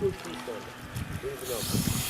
чуть-чуть не стало.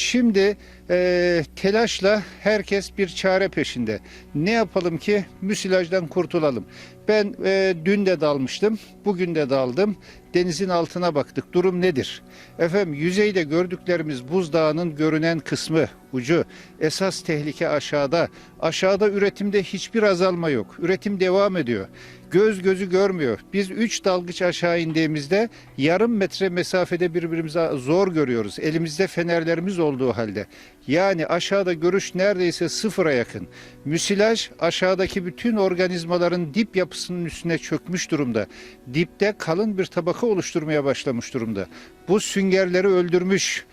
Şimdi e, telaşla herkes bir çare peşinde. Ne yapalım ki müsilajdan kurtulalım. Ben e, dün de dalmıştım, bugün de daldım. Denizin altına baktık. Durum nedir? Efendim yüzeyde gördüklerimiz buzdağının görünen kısmı, ucu. Esas tehlike aşağıda. Aşağıda üretimde hiçbir azalma yok. Üretim devam ediyor. Göz gözü görmüyor. Biz 3 dalgıç aşağı indiğimizde yarım metre mesafede birbirimize zor görüyoruz. Elimizde fenerlerimiz olduğu halde. Yani aşağıda görüş neredeyse sıfıra yakın. Müsilaj aşağıdaki bütün organizmaların dip yapısının üstüne çökmüş durumda. Dipte kalın bir tabaka oluşturmaya başlamış durumda. Bu süngerleri öldürmüş.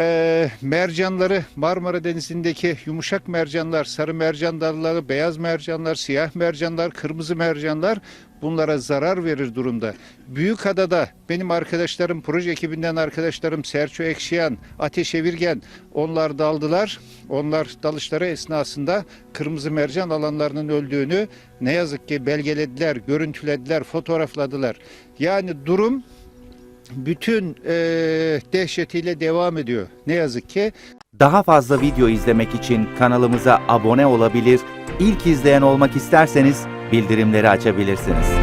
Ee, mercanları Marmara Denizi'ndeki yumuşak mercanlar, sarı mercan dalları, beyaz mercanlar, siyah mercanlar, kırmızı mercanlar bunlara zarar verir durumda. Büyükada'da benim arkadaşlarım, proje ekibinden arkadaşlarım Serço Ekşiyan, Ateş Evirgen onlar daldılar. Onlar dalışları esnasında kırmızı mercan alanlarının öldüğünü ne yazık ki belgelediler, görüntülediler, fotoğrafladılar. Yani durum bütün eee, dehşetiyle devam ediyor. Ne yazık ki Daha fazla video izlemek için kanalımıza abone olabilir, ilk izleyen olmak isterseniz bildirimleri açabilirsiniz.